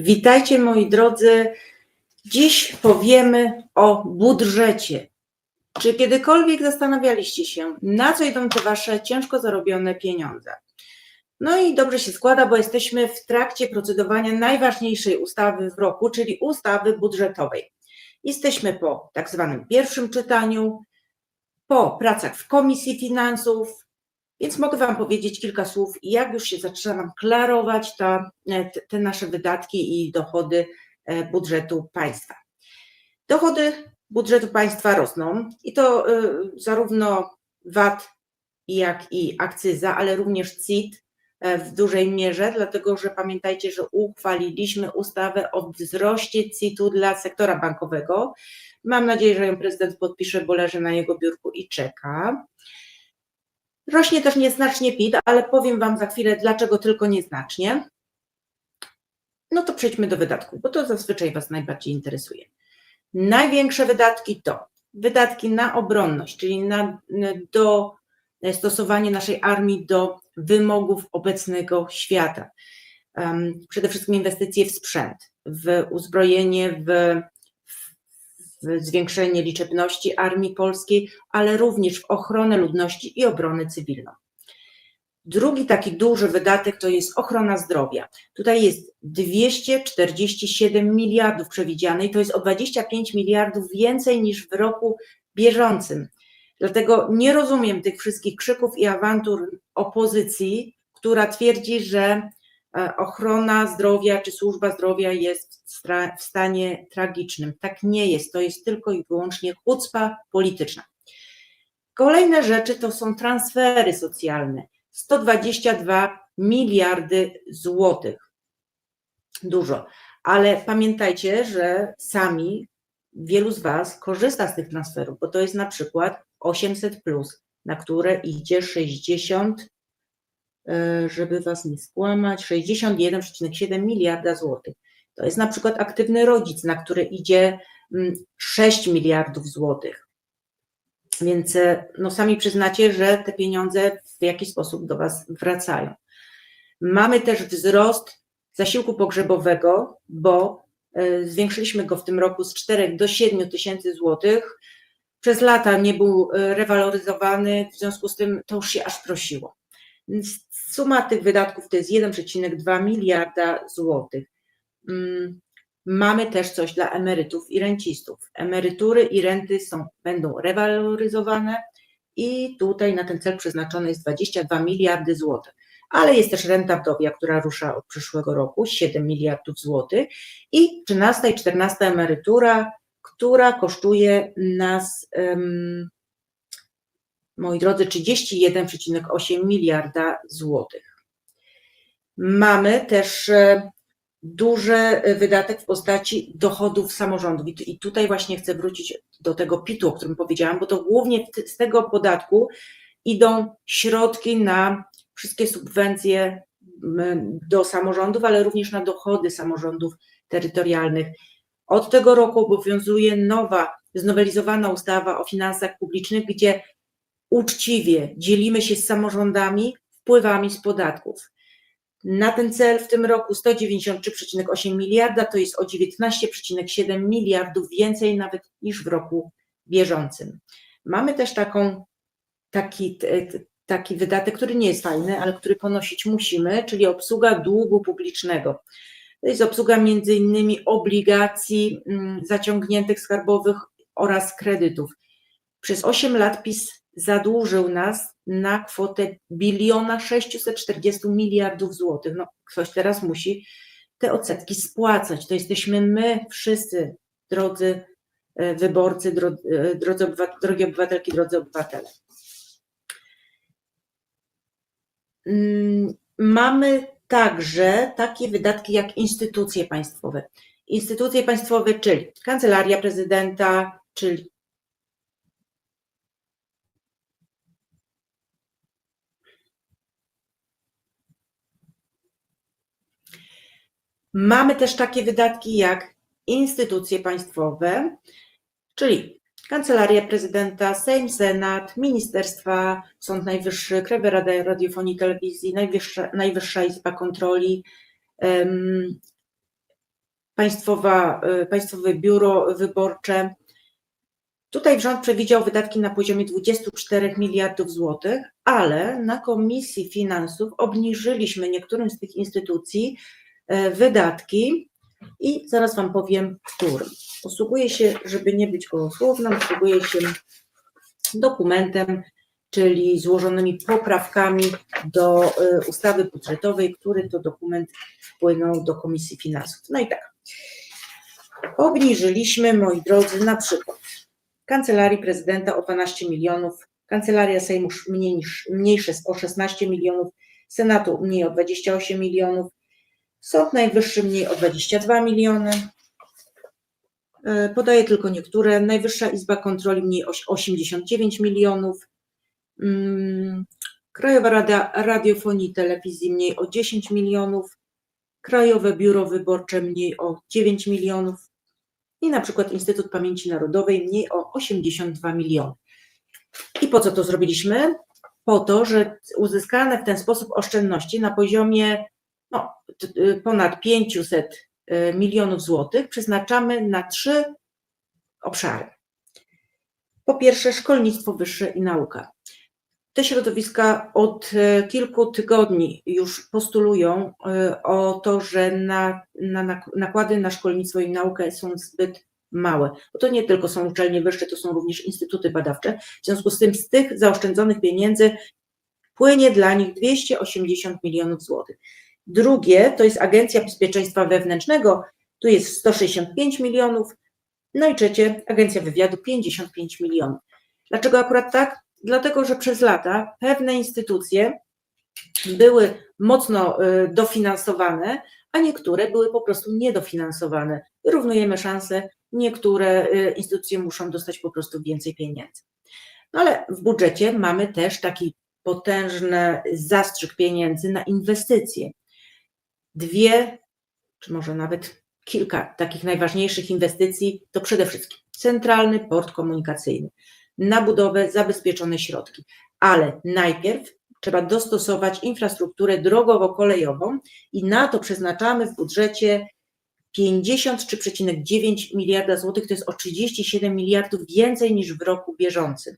Witajcie moi drodzy. Dziś powiemy o budżecie. Czy kiedykolwiek zastanawialiście się, na co idą te wasze ciężko zarobione pieniądze? No i dobrze się składa, bo jesteśmy w trakcie procedowania najważniejszej ustawy w roku, czyli ustawy budżetowej. Jesteśmy po tak zwanym pierwszym czytaniu, po pracach w Komisji Finansów, więc mogę Wam powiedzieć kilka słów, jak już się zaczyna nam klarować ta, te, te nasze wydatki i dochody e, budżetu państwa. Dochody budżetu państwa rosną i to e, zarówno VAT, jak i akcyza, ale również CIT e, w dużej mierze, dlatego że pamiętajcie, że uchwaliliśmy ustawę o wzroście CIT-u dla sektora bankowego. Mam nadzieję, że ją prezydent podpisze, bo leży na jego biurku i czeka. Rośnie też nieznacznie PIT, ale powiem Wam za chwilę, dlaczego tylko nieznacznie. No to przejdźmy do wydatków, bo to zazwyczaj Was najbardziej interesuje. Największe wydatki to wydatki na obronność, czyli na do stosowanie naszej armii do wymogów obecnego świata. Przede wszystkim inwestycje w sprzęt, w uzbrojenie, w zwiększenie liczebności armii polskiej, ale również w ochronę ludności i obronę cywilną. Drugi taki duży wydatek to jest ochrona zdrowia. Tutaj jest 247 miliardów przewidziane i to jest o 25 miliardów więcej niż w roku bieżącym. Dlatego nie rozumiem tych wszystkich krzyków i awantur opozycji, która twierdzi, że ochrona zdrowia czy służba zdrowia jest w stanie tragicznym. Tak nie jest, to jest tylko i wyłącznie chucpa polityczna. Kolejne rzeczy to są transfery socjalne. 122 miliardy złotych. Dużo, ale pamiętajcie, że sami wielu z Was korzysta z tych transferów, bo to jest na przykład 800, na które idzie 60 E, żeby Was nie skłamać, 61,7 miliarda złotych. To jest na przykład aktywny rodzic, na który idzie 6 mm, miliardów złotych. Więc e, no, sami przyznacie, że te pieniądze w jakiś sposób do Was wracają. Mamy też wzrost zasiłku pogrzebowego, bo e, zwiększyliśmy go w tym roku z 4 do 7 tysięcy złotych. Przez lata nie był rewaloryzowany, w związku z tym to już się aż prosiło. Suma tych wydatków to jest 1,2 miliarda złotych. Mm, mamy też coś dla emerytów i rencistów. Emerytury i renty są, będą rewaloryzowane i tutaj na ten cel przeznaczone jest 22 miliardy złotych. Ale jest też renta wdowia, która rusza od przyszłego roku, 7 miliardów złotych i 13 i 14 emerytura, która kosztuje nas moi drodzy, 31,8 miliarda złotych. Mamy też e, duży e, wydatek w postaci dochodów samorządów. I tutaj właśnie chcę wrócić do tego PIT-u, o którym powiedziałam, bo to głównie z tego podatku idą środki na wszystkie subwencje do samorządów, ale również na dochody samorządów terytorialnych. Od tego roku obowiązuje nowa, znowelizowana ustawa o finansach publicznych, gdzie uczciwie dzielimy się z samorządami wpływami z podatków. Na ten cel w tym roku 193,8 miliarda to jest o 19,7 miliardów więcej nawet niż w roku bieżącym. Mamy też taką, taki, taki wydatek, który nie jest fajny, ale który ponosić musimy, czyli obsługa długu publicznego. To jest obsługa między innymi obligacji mm, zaciągniętych skarbowych oraz kredytów. Przez 8 lat PiS zadłużył nas na kwotę biliona 640 miliardów złotych. No, ktoś teraz musi te odsetki spłacać. To jesteśmy my wszyscy, drodzy e, wyborcy, e, drodzy obywat drogie obywatelki, drodzy obywatele. Mm, mamy także takie wydatki jak instytucje państwowe. Instytucje państwowe, czyli Kancelaria Prezydenta, czyli Mamy też takie wydatki jak instytucje państwowe, czyli Kancelaria Prezydenta, Sejm, Senat, Ministerstwa, Sąd Najwyższy, Krajowa Rada Radiofonii i Telewizji, Najwyższa, Najwyższa Izba Kontroli, um, Państwowa, y, Państwowe Biuro Wyborcze. Tutaj rząd przewidział wydatki na poziomie 24 miliardów złotych, ale na Komisji Finansów obniżyliśmy niektórym z tych instytucji e, wydatki i zaraz Wam powiem, którym. Posługuję się, żeby nie być gołosłowną, posługuję się dokumentem, czyli złożonymi poprawkami do e, ustawy budżetowej, który to dokument wpłynął do Komisji Finansów. No i tak. Obniżyliśmy, moi drodzy, na przykład Kancelarii Prezydenta o 12 milionów, Kancelaria Sejmu mniej niż, mniejsze o 16 milionów, Senatu mniej o 28 milionów, Sąd Najwyższy mniej o 22 miliony. E, Podaję tylko niektóre. Najwyższa Izba Kontroli mniej o 89 milionów. Mm, Krajowa Rada Radiofonii i Telewizji mniej o 10 milionów. Krajowe Biuro Wyborcze mniej o 9 milionów i na przykład Instytut Pamięci Narodowej mniej o 82 miliony. I po co to zrobiliśmy? Po to, że uzyskane w ten sposób oszczędności na poziomie no, y, ponad 500 y, milionów złotych przeznaczamy na trzy obszary. Po pierwsze, szkolnictwo wyższe i nauka. Te środowiska od e, kilku tygodni już postulują o to, że na, na nakłady na szkolnictwo i naukę są zbyt małe. Bo to nie tylko są uczelnie wyższe, to są również instytuty badawcze. W związku z tym z tych zaoszczędzonych pieniędzy płynie dla nich 280 milionów złotych. Drugie to jest Agencja Bezpieczeństwa Wewnętrznego, tu jest 165 milionów. No i trzecie, Agencja Wywiadu 55 milionów. Dlaczego akurat tak? Dlatego, że przez lata pewne instytucje były mocno y, dofinansowane, a niektóre były po prostu niedofinansowane. Wyrównujemy szanse, niektóre y, instytucje muszą dostać po prostu więcej pieniędzy. No ale w budżecie mamy też taki potężny zastrzyk pieniędzy na inwestycje. Dwie, czy może nawet kilka takich najważniejszych inwestycji to przede wszystkim centralny port komunikacyjny na budowę zabezpieczone środki. Ale najpierw trzeba dostosować infrastrukturę drogowo-kolejową i na to przeznaczamy w budżecie 53,9 miliarda złotych, to jest o 37 miliardów więcej niż w roku bieżącym.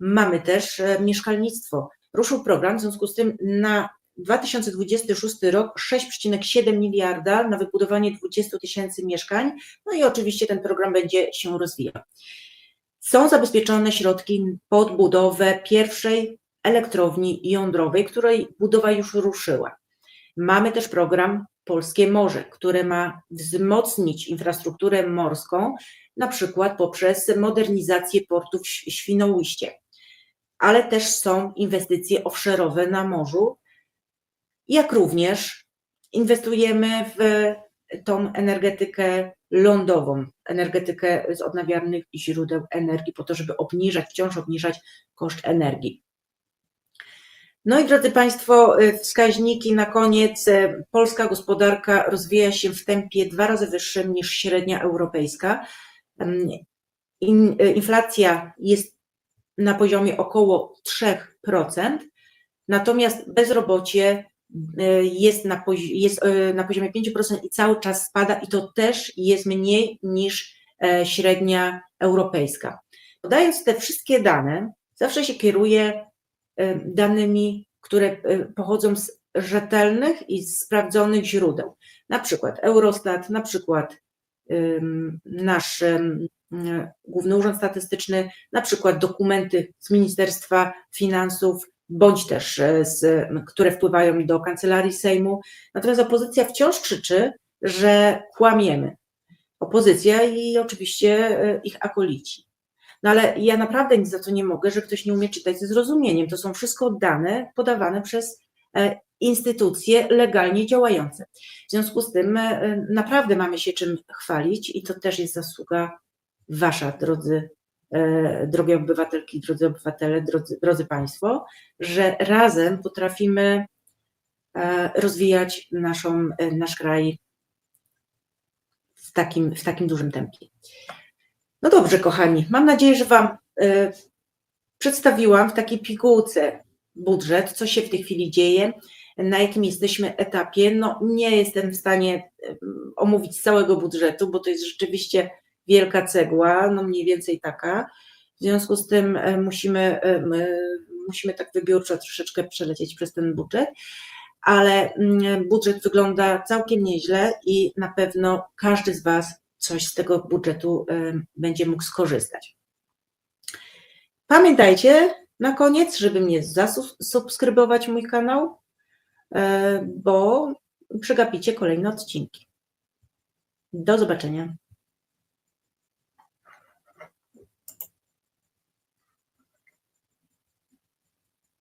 Mamy też e, mieszkalnictwo. Ruszył program, w związku z tym na 2026 rok 6,7 miliarda na wybudowanie 20 tysięcy mieszkań, no i oczywiście ten program będzie się rozwijał. Są zabezpieczone środki pod budowę pierwszej elektrowni jądrowej, której budowa już ruszyła. Mamy też program Polskie Morze, które ma wzmocnić infrastrukturę morską, na przykład poprzez modernizację portu w Świnoujście. Ale też są inwestycje offshore'owe na morzu, jak również inwestujemy w tą energetykę lądową, energetykę z odnawialnych źródeł energii, po to, żeby obniżać, wciąż obniżać koszt energii. No i drodzy Państwo, y, wskaźniki na koniec. Y, Polska gospodarka rozwija się w tempie dwa razy wyższym niż średnia europejska. Inflacja jest na poziomie około 3%, natomiast bezrobocie jest na, pozi- jest y, na poziomie 5% i cały czas spada i to też jest mniej niż e, średnia europejska. Podając te wszystkie dane, zawsze się kieruję y, danymi, które y, pochodzą z rzetelnych i sprawdzonych źródeł. Na przykład Eurostat, na przykład nasz y, Główny Urząd Statystyczny, na przykład dokumenty z Ministerstwa Finansów, bądź też e, z, które wpływają do kancelarii Sejmu. Natomiast opozycja wciąż krzyczy, że kłamiemy. Opozycja i oczywiście e, ich akolici. No ale ja naprawdę nic za to nie mogę, że ktoś nie umie czytać ze zrozumieniem. To są wszystko dane podawane przez e, instytucje legalnie działające. W związku z tym naprawdę mamy się czym chwalić i to też jest zasługa wasza, drodzy, drogie obywatelki, drodzy obywatele, drodzy, drodzy Państwo, że razem potrafimy e, rozwijać naszą, e, nasz kraj w takim, w takim dużym tempie. No dobrze, kochani, mam nadzieję, że Wam e, przedstawiłam w takiej pigułce budżet, co się w tej chwili dzieje. na jakim jesteśmy etapie. No, nie jestem w stanie omówić całego budżetu, bo to jest rzeczywiście wielka cegła, no mniej więcej taka. W związku z tym e, musimy, e, musimy tak wybiórczo troszeczkę przelecieć przez ten budżet, ale mm, budżet wygląda całkiem nieźle i na pewno każdy z Was coś z tego budżetu em, będzie mógł skorzystać. Pamiętajcie na koniec, żeby mnie zasubskrybować mój kanał, e, bo przegapicie kolejne odcinki. Do zobaczenia.